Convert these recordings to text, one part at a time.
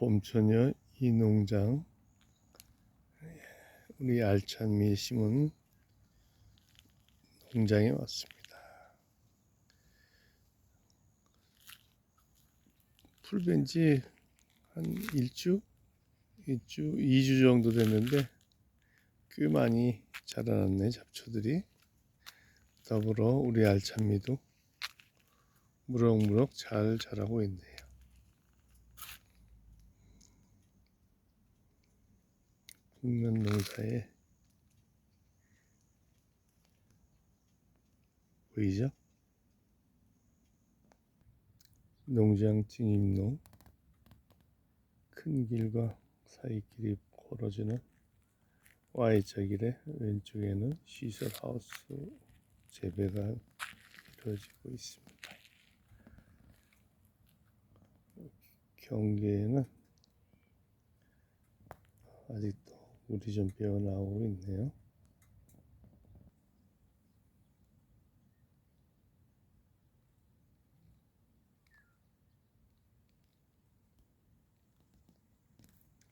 봄처녀 이 농장 우리 알찬미 심은 농장에 왔습니다. 풀벤지 한 일주, 일주, 이주 정도 됐는데 꽤 많이 자라났네 잡초들이. 더불어 우리 알찬미도 무럭무럭 잘 자라고 있네요. 국면 농사에 보이죠? 농장 진입로 큰 길과 사이길이 벌어지는 Y자 길의 왼쪽에는 시설 하우스 재배가 이루어지고 있습니다. 경계에는 아직도 물이 좀 배어 나오고 있네요.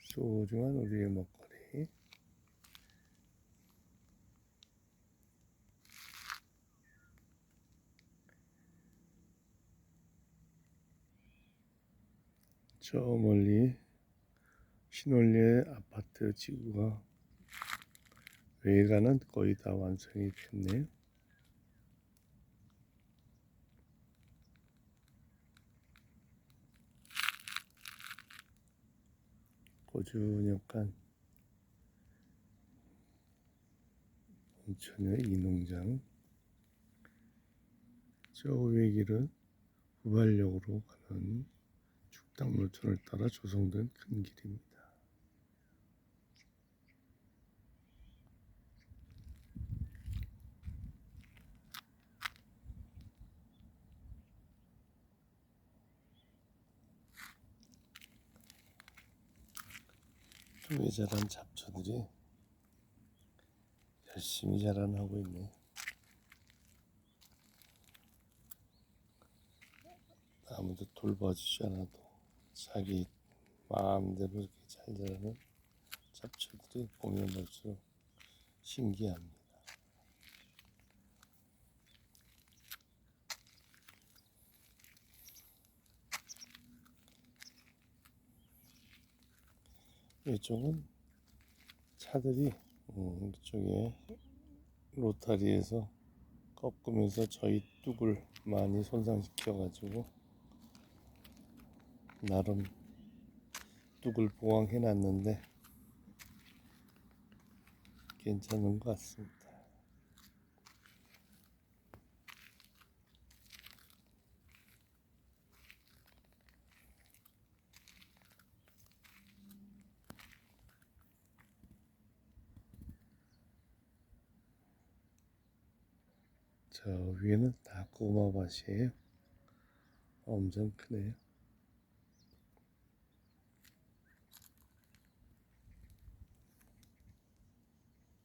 소중한 우리의 먹거리. 저 멀리 신월리의 아파트 지구가 외관은 거의 다 완성이 됐네요. 꾸준히 약간 온천의 이 농장 저 위의 길은 후발역으로 가는 축당물촌을 따라 조성된 큰 길입니다. 왜 자란 잡초들이 열심히 자라나고 있네. 아무도 돌봐주지 않아도 자기 마음대로 이렇게 잘 자라는 잡초들이 보면 볼수록 신기합니다. 이쪽은 차들이 음, 이쪽에 로타리에서 꺾으면서 저희 뚝을 많이 손상시켜 가지고 나름 뚝을 보강해 놨는데 괜찮은 것 같습니다. 저 위에는 다 꼬마밭이에요. 엄청 크네요.